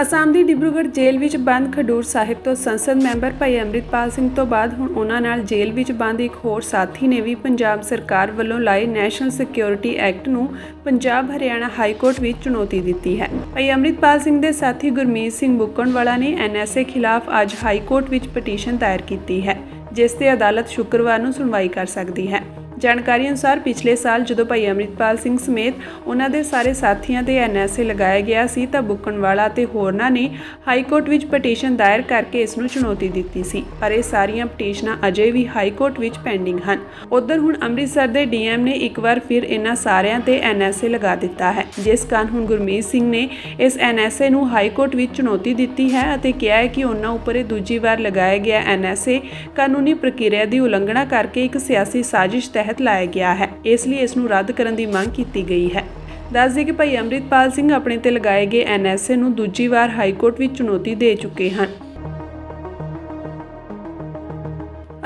ਅਸਾਮ ਦੀ ਡਿਬਰੂਗੜ੍ਹ ਜੇਲ੍ਹ ਵਿੱਚ ਬੰਦ ਖਡੂਰ ਸਾਹਿਬ ਤੋਂ ਸੰਸਦ ਮੈਂਬਰ ਭਾਈ ਅੰਮ੍ਰਿਤਪਾਲ ਸਿੰਘ ਤੋਂ ਬਾਅਦ ਹੁਣ ਉਹਨਾਂ ਨਾਲ ਜੇਲ੍ਹ ਵਿੱਚ ਬੰਦ ਇੱਕ ਹੋਰ ਸਾਥੀ ਨੇ ਵੀ ਪੰਜਾਬ ਸਰਕਾਰ ਵੱਲੋਂ ਲਾਏ ਨੈਸ਼ਨਲ ਸਿਕਿਉਰਿਟੀ ਐਕਟ ਨੂੰ ਪੰਜਾਬ ਹਰਿਆਣਾ ਹਾਈ ਕੋਰਟ ਵਿੱਚ ਚੁਣੌਤੀ ਦਿੱਤੀ ਹੈ। ਭਾਈ ਅੰਮ੍ਰਿਤਪਾਲ ਸਿੰਘ ਦੇ ਸਾਥੀ ਗੁਰਮੀਤ ਸਿੰਘ ਬੁੱਕਣਵਾਲਾ ਨੇ ਐਨਐਸਏ ਖਿਲਾਫ ਅੱਜ ਹਾਈ ਕੋਰਟ ਵਿੱਚ ਪਟੀਸ਼ਨ ਦਾਇਰ ਕੀਤੀ ਹੈ, ਜਿਸ ਤੇ ਅਦਾਲਤ ਸ਼ੁੱਕਰਵਾਰ ਨੂੰ ਸੁਣਵਾਈ ਕਰ ਸਕਦੀ ਹੈ। ਜਾਣਕਾਰੀ ਅਨੁਸਾਰ ਪਿਛਲੇ ਸਾਲ ਜਦੋਂ ਭਾਈ ਅੰਮ੍ਰਿਤਪਾਲ ਸਿੰਘ ਸਮੇਤ ਉਹਨਾਂ ਦੇ ਸਾਰੇ ਸਾਥੀਆਂ ਤੇ ਐਨਐਸਏ ਲਗਾਇਆ ਗਿਆ ਸੀ ਤਾਂ ਬੁੱਕਣ ਵਾਲਾ ਤੇ ਹੋਰਨਾਂ ਨੇ ਹਾਈ ਕੋਰਟ ਵਿੱਚ ਪਟੀਸ਼ਨ ਦਾਇਰ ਕਰਕੇ ਇਸ ਨੂੰ ਚੁਣੌਤੀ ਦਿੱਤੀ ਸੀ। ਪਰ ਇਹ ਸਾਰੀਆਂ ਪਟੀਸ਼ਨਾਂ ਅਜੇ ਵੀ ਹਾਈ ਕੋਰਟ ਵਿੱਚ ਪੈਂਡਿੰਗ ਹਨ। ਉਧਰ ਹੁਣ ਅੰਮ੍ਰਿਤਸਰ ਦੇ ਡੀਐਮ ਨੇ ਇੱਕ ਵਾਰ ਫਿਰ ਇਹਨਾਂ ਸਾਰਿਆਂ ਤੇ ਐਨਐਸਏ ਲਗਾ ਦਿੱਤਾ ਹੈ। ਜਿਸ ਕਾਰਨ ਹੁਣ ਗੁਰਮੀਤ ਸਿੰਘ ਨੇ ਇਸ ਐਨਐਸਏ ਨੂੰ ਹਾਈ ਕੋਰਟ ਵਿੱਚ ਚੁਣੌਤੀ ਦਿੱਤੀ ਹੈ ਅਤੇ ਕਿਹਾ ਹੈ ਕਿ ਉਹਨਾਂ ਉੱਪਰ ਇਹ ਦੂਜੀ ਵਾਰ ਲਗਾਇਆ ਗਿਆ ਐਨਐਸਏ ਕਾਨੂੰਨੀ ਪ੍ਰਕਿਰਿਆ ਦੀ ਉਲੰਘਣਾ ਕਰਕੇ ਇੱਕ ਸਿਆਸੀ ਸਾਜ਼ਿਸ਼ ਤਹਿਤ ਲਾਇਆ ਗਿਆ ਹੈ। ਇਸ ਲਈ ਇਸ ਨੂੰ ਰੱਦ ਕਰਨ ਦੀ ਮੰਗ ਕੀਤੀ ਗਈ ਹੈ। ਦੱਸ ਦਈਏ ਕਿ ਭਾਈ ਅੰਮ੍ਰਿਤਪਾਲ ਸਿੰਘ ਆਪਣੇ ਤੇ ਲਗਾਏ ਗਏ ਐਨਐਸਏ ਨੂੰ ਦੂਜੀ ਵਾਰ ਹਾਈ ਕੋਰਟ ਵਿੱਚ ਚੁਣੌਤੀ ਦੇ ਚੁੱਕੇ ਹਨ।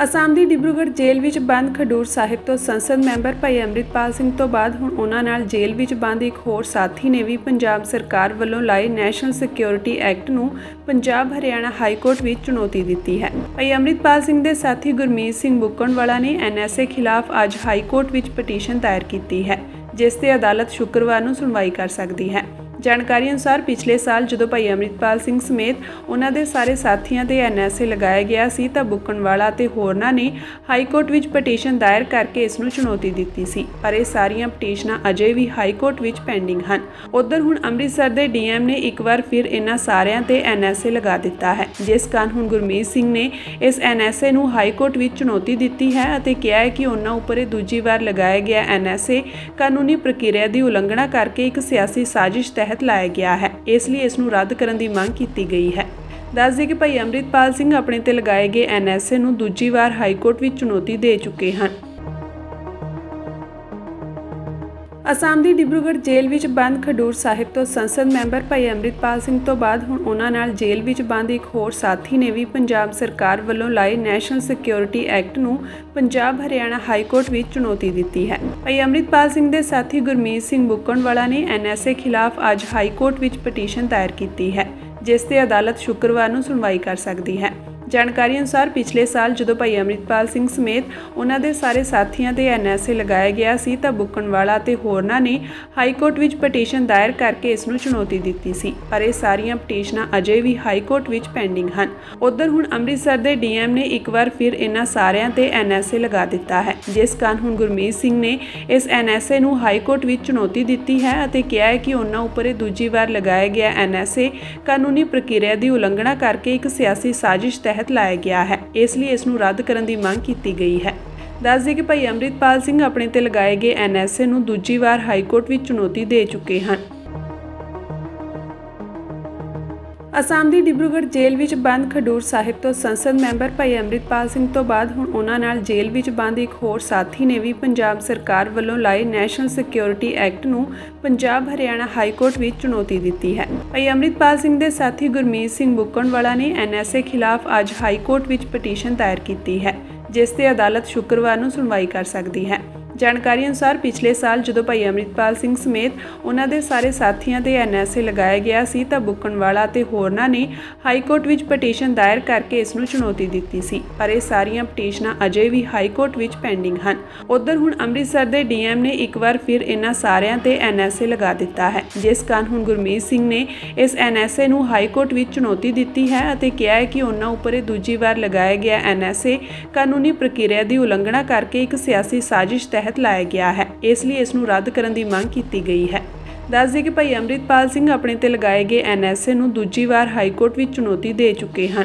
ਅਸਾਮ ਦੀ ਡਿਬਰੂਗੜ੍ਹ ਜੇਲ੍ਹ ਵਿੱਚ ਬੰਦ ਖਡੂਰ ਸਾਹਿਬ ਤੋਂ ਸੰਸਦ ਮੈਂਬਰ ਭਾਈ ਅੰਮ੍ਰਿਤਪਾਲ ਸਿੰਘ ਤੋਂ ਬਾਅਦ ਹੁਣ ਉਹਨਾਂ ਨਾਲ ਜੇਲ੍ਹ ਵਿੱਚ ਬੰਦ ਇੱਕ ਹੋਰ ਸਾਥੀ ਨੇ ਵੀ ਪੰਜਾਬ ਸਰਕਾਰ ਵੱਲੋਂ ਲਾਏ ਨੈਸ਼ਨਲ ਸਿਕਿਉਰਿਟੀ ਐਕਟ ਨੂੰ ਪੰਜਾਬ ਹਰਿਆਣਾ ਹਾਈ ਕੋਰਟ ਵਿੱਚ ਚੁਣੌਤੀ ਦਿੱਤੀ ਹੈ। ਭਾਈ ਅੰਮ੍ਰਿਤਪਾਲ ਸਿੰਘ ਦੇ ਸਾਥੀ ਗੁਰਮੀਤ ਸਿੰਘ ਬੁੱਕਣਵਾਲਾ ਨੇ ਐਨਐਸਏ ਖਿਲਾਫ ਅੱਜ ਹਾਈ ਕੋਰਟ ਵਿੱਚ ਪਟੀਸ਼ਨ ਦਾਇਰ ਕੀਤੀ ਹੈ, ਜਿਸ ਤੇ ਅਦਾਲਤ ਸ਼ੁੱਕਰਵਾਰ ਨੂੰ ਸੁਣਵਾਈ ਕਰ ਸਕਦੀ ਹੈ। ਜਾਣਕਾਰੀ ਅਨੁਸਾਰ ਪਿਛਲੇ ਸਾਲ ਜਦੋਂ ਭਾਈ ਅੰਮ੍ਰਿਤਪਾਲ ਸਿੰਘ ਸਮੇਤ ਉਹਨਾਂ ਦੇ ਸਾਰੇ ਸਾਥੀਆਂ ਤੇ ਐਨਐਸਏ ਲਗਾਇਆ ਗਿਆ ਸੀ ਤਾਂ ਬੁੱਕਣਵਾਲਾ ਤੇ ਹੋਰਨਾਂ ਨੇ ਹਾਈ ਕੋਰਟ ਵਿੱਚ ਪਟੀਸ਼ਨ ਦਾਇਰ ਕਰਕੇ ਇਸ ਨੂੰ ਚੁਣੌਤੀ ਦਿੱਤੀ ਸੀ। ਪਰ ਇਹ ਸਾਰੀਆਂ ਪਟੀਸ਼ਨਾਂ ਅਜੇ ਵੀ ਹਾਈ ਕੋਰਟ ਵਿੱਚ ਪੈਂਡਿੰਗ ਹਨ। ਉਧਰ ਹੁਣ ਅੰਮ੍ਰਿਤਸਰ ਦੇ ਡੀਐਮ ਨੇ ਇੱਕ ਵਾਰ ਫਿਰ ਇਹਨਾਂ ਸਾਰਿਆਂ ਤੇ ਐਨਐਸਏ ਲਗਾ ਦਿੱਤਾ ਹੈ। ਜਿਸ ਕਾਰਨ ਹੁਣ ਗੁਰਮੀਤ ਸਿੰਘ ਨੇ ਇਸ ਐਨਐਸਏ ਨੂੰ ਹਾਈ ਕੋਰਟ ਵਿੱਚ ਚੁਣੌਤੀ ਦਿੱਤੀ ਹੈ ਅਤੇ ਕਿਹਾ ਹੈ ਕਿ ਉਹਨਾਂ ਉੱਪਰ ਇਹ ਦੂਜੀ ਵਾਰ ਲਗਾਇਆ ਗਿਆ ਐਨਐਸਏ ਕਾਨੂੰਨੀ ਪ੍ਰਕਿਰਿਆ ਦੀ ਉਲੰਘਣਾ ਕਰਕੇ ਇੱਕ ਸਿਆਸੀ ਸਾਜ਼ਿਸ਼ ਤਹਿਤ ਲਾਇਆ ਗਿਆ ਹੈ। ਇਸ ਲਈ ਇਸ ਨੂੰ ਰੱਦ ਕਰਨ ਦੀ ਮੰਗ ਕੀਤੀ ਗਈ ਹੈ। ਦੱਸ ਦਈਏ ਕਿ ਭਾਈ ਅੰਮ੍ਰਿਤਪਾਲ ਸਿੰਘ ਆਪਣੇ ਤੇ ਲਗਾਏ ਗਏ ਐਨਐਸਏ ਨੂੰ ਦੂਜੀ ਵਾਰ ਹਾਈ ਕੋਰਟ ਵਿੱਚ ਚੁਣੌਤੀ ਦੇ ਚੁੱਕੇ ਹਨ। ਅਸਾਮ ਦੀ ਡਿਬਰੂਗੜ੍ਹ ਜੇਲ੍ਹ ਵਿੱਚ ਬੰਦ ਖਡੂਰ ਸਾਹਿਬ ਤੋਂ ਸੰਸਦ ਮੈਂਬਰ ਭਾਈ ਅੰਮ੍ਰਿਤਪਾਲ ਸਿੰਘ ਤੋਂ ਬਾਅਦ ਹੁਣ ਉਹਨਾਂ ਨਾਲ ਜੇਲ੍ਹ ਵਿੱਚ ਬੰਦ ਇੱਕ ਹੋਰ ਸਾਥੀ ਨੇ ਵੀ ਪੰਜਾਬ ਸਰਕਾਰ ਵੱਲੋਂ ਲਾਏ ਨੈਸ਼ਨਲ ਸਿਕਿਉਰਿਟੀ ਐਕਟ ਨੂੰ ਪੰਜਾਬ ਹਰਿਆਣਾ ਹਾਈ ਕੋਰਟ ਵਿੱਚ ਚੁਣੌਤੀ ਦਿੱਤੀ ਹੈ। ਭਾਈ ਅੰਮ੍ਰਿਤਪਾਲ ਸਿੰਘ ਦੇ ਸਾਥੀ ਗੁਰਮੀਤ ਸਿੰਘ ਬੁੱਕਣਵਾਲਾ ਨੇ ਐਨਐਸਏ ਖਿਲਾਫ ਅੱਜ ਹਾਈ ਕੋਰਟ ਵਿੱਚ ਪਟੀਸ਼ਨ ਦਾਇਰ ਕੀਤੀ ਹੈ, ਜਿਸ ਤੇ ਅਦਾਲਤ ਸ਼ੁੱਕਰਵਾਰ ਨੂੰ ਸੁਣਵਾਈ ਕਰ ਸਕਦੀ ਹੈ। ਜਾਣਕਾਰੀ ਅਨੁਸਾਰ ਪਿਛਲੇ ਸਾਲ ਜਦੋਂ ਭਾਈ ਅੰਮ੍ਰਿਤਪਾਲ ਸਿੰਘ ਸਮੇਤ ਉਹਨਾਂ ਦੇ ਸਾਰੇ ਸਾਥੀਆਂ ਤੇ ਐਨਐਸਏ ਲਗਾਇਆ ਗਿਆ ਸੀ ਤਾਂ ਬੁੱਕਣਵਾਲਾ ਤੇ ਹੋਰਨਾਂ ਨੇ ਹਾਈ ਕੋਰਟ ਵਿੱਚ ਪਟੀਸ਼ਨ ਦਾਇਰ ਕਰਕੇ ਇਸ ਨੂੰ ਚੁਣੌਤੀ ਦਿੱਤੀ ਸੀ। ਪਰ ਇਹ ਸਾਰੀਆਂ ਪਟੀਸ਼ਨਾਂ ਅਜੇ ਵੀ ਹਾਈ ਕੋਰਟ ਵਿੱਚ ਪੈਂਡਿੰਗ ਹਨ। ਉਧਰ ਹੁਣ ਅੰਮ੍ਰਿਤਸਰ ਦੇ ਡੀਐਮ ਨੇ ਇੱਕ ਵਾਰ ਫਿਰ ਇਹਨਾਂ ਸਾਰਿਆਂ ਤੇ ਐਨਐਸਏ ਲਗਾ ਦਿੱਤਾ ਹੈ। ਜਿਸ ਕਾਰਨ ਹੁਣ ਗੁਰਮੀਤ ਸਿੰਘ ਨੇ ਇਸ ਐਨਐਸਏ ਨੂੰ ਹਾਈ ਕੋਰਟ ਵਿੱਚ ਚੁਣੌਤੀ ਦਿੱਤੀ ਹੈ ਅਤੇ ਕਿਹਾ ਹੈ ਕਿ ਉਹਨਾਂ ਉੱਪਰ ਇਹ ਦੂਜੀ ਵਾਰ ਲਗਾਇਆ ਗਿਆ ਐਨਐਸਏ ਕਾਨੂੰਨੀ ਪ੍ਰਕਿਰਿਆ ਦੀ ਉਲੰਘਣਾ ਕਰਕੇ ਇੱਕ ਸਿਆਸੀ ਸਾਜ਼ਿਸ਼ ਤਹਿਤ ਲਾਇਆ ਗਿਆ ਹੈ। ਇਸ ਲਈ ਇਸ ਨੂੰ ਰੱਦ ਕਰਨ ਦੀ ਮੰਗ ਕੀਤੀ ਗਈ ਹੈ। ਦੱਸ ਦਈਏ ਕਿ ਭਾਈ ਅੰਮ੍ਰਿਤਪਾਲ ਸਿੰਘ ਆਪਣੇ ਤੇ ਲਗਾਏ ਗਏ ਐਨਐਸਏ ਨੂੰ ਦੂਜੀ ਵਾਰ ਹਾਈ ਕੋਰਟ ਵਿੱਚ ਚੁਣੌਤੀ ਦੇ ਚੁੱਕੇ ਹਨ। ਅਸਾਮ ਦੀ ਡਿਬਰੂਗੜ੍ਹ ਜੇਲ੍ਹ ਵਿੱਚ ਬੰਦ ਖਡੂਰ ਸਾਹਿਬ ਤੋਂ ਸੰਸਦ ਮੈਂਬਰ ਭਾਈ ਅੰਮ੍ਰਿਤਪਾਲ ਸਿੰਘ ਤੋਂ ਬਾਅਦ ਹੁਣ ਉਹਨਾਂ ਨਾਲ ਜੇਲ੍ਹ ਵਿੱਚ ਬੰਦ ਇੱਕ ਹੋਰ ਸਾਥੀ ਨੇ ਵੀ ਪੰਜਾਬ ਸਰਕਾਰ ਵੱਲੋਂ ਲਾਏ ਨੈਸ਼ਨਲ ਸਿਕਿਉਰਿਟੀ ਐਕਟ ਨੂੰ ਪੰਜਾਬ ਹਰਿਆਣਾ ਹਾਈ ਕੋਰਟ ਵਿੱਚ ਚੁਣੌਤੀ ਦਿੱਤੀ ਹੈ। ਭਾਈ ਅੰਮ੍ਰਿਤਪਾਲ ਸਿੰਘ ਦੇ ਸਾਥੀ ਗੁਰਮੀਤ ਸਿੰਘ ਬੁੱਕਣਵਾਲਾ ਨੇ ਐਨਐਸਏ ਖਿਲਾਫ ਅੱਜ ਹਾਈ ਕੋਰਟ ਵਿੱਚ ਪਟੀਸ਼ਨ ਦਾਇਰ ਕੀਤੀ ਹੈ, ਜਿਸ ਤੇ ਅਦਾਲਤ ਸ਼ੁੱਕਰਵਾਰ ਨੂੰ ਸੁਣਵਾਈ ਕਰ ਸਕਦੀ ਹੈ। ਜਾਣਕਾਰੀ ਅਨੁਸਾਰ ਪਿਛਲੇ ਸਾਲ ਜਦੋਂ ਭਾਈ ਅੰਮ੍ਰਿਤਪਾਲ ਸਿੰਘ ਸਮੇਤ ਉਹਨਾਂ ਦੇ ਸਾਰੇ ਸਾਥੀਆਂ ਤੇ ਐਨਐਸਏ ਲਗਾਇਆ ਗਿਆ ਸੀ ਤਾਂ ਬੁੱਕਣਵਾਲਾ ਤੇ ਹੋਰਨਾਂ ਨੇ ਹਾਈ ਕੋਰਟ ਵਿੱਚ ਪਟੀਸ਼ਨ ਦਾਇਰ ਕਰਕੇ ਇਸ ਨੂੰ ਚੁਣੌਤੀ ਦਿੱਤੀ ਸੀ। ਪਰ ਇਹ ਸਾਰੀਆਂ ਪਟੀਸ਼ਨਾਂ ਅਜੇ ਵੀ ਹਾਈ ਕੋਰਟ ਵਿੱਚ ਪੈਂਡਿੰਗ ਹਨ। ਉਧਰ ਹੁਣ ਅੰਮ੍ਰਿਤਸਰ ਦੇ ਡੀਐਮ ਨੇ ਇੱਕ ਵਾਰ ਫਿਰ ਇਹਨਾਂ ਸਾਰਿਆਂ ਤੇ ਐਨਐਸਏ ਲਗਾ ਦਿੱਤਾ ਹੈ। ਜਿਸ ਕਾਰਨ ਹੁਣ ਗੁਰਮੀਤ ਸਿੰਘ ਨੇ ਇਸ ਐਨਐਸਏ ਨੂੰ ਹਾਈ ਕੋਰਟ ਵਿੱਚ ਚੁਣੌਤੀ ਦਿੱਤੀ ਹੈ ਅਤੇ ਕਿਹਾ ਹੈ ਕਿ ਉਹਨਾਂ ਉੱਪਰ ਇਹ ਦੂਜੀ ਵਾਰ ਲਗਾਇਆ ਗਿਆ ਐਨਐਸਏ ਕਾਨੂੰਨੀ ਪ੍ਰਕਿਰਿਆ ਦੀ ਉਲੰਘਣਾ ਕਰਕੇ ਇੱਕ ਸਿਆਸੀ ਸਾਜ਼ਿਸ਼ ਤਹਿਤ ਲਾਇਆ ਗਿਆ ਹੈ। ਇਸ ਲਈ ਇਸ ਨੂੰ ਰੱਦ ਕਰਨ ਦੀ ਮੰਗ ਕੀਤੀ ਗਈ ਹੈ। ਦੱਸ ਦਈਏ ਕਿ ਭਾਈ ਅੰਮ੍ਰਿਤਪਾਲ ਸਿੰਘ ਆਪਣੇ ਤੇ ਲਗਾਏ ਗਏ ਐਨਐਸਏ ਨੂੰ ਦੂਜੀ ਵਾਰ ਹਾਈ ਕੋਰਟ ਵਿੱਚ ਚੁਣੌਤੀ ਦੇ ਚੁੱਕੇ ਹਨ।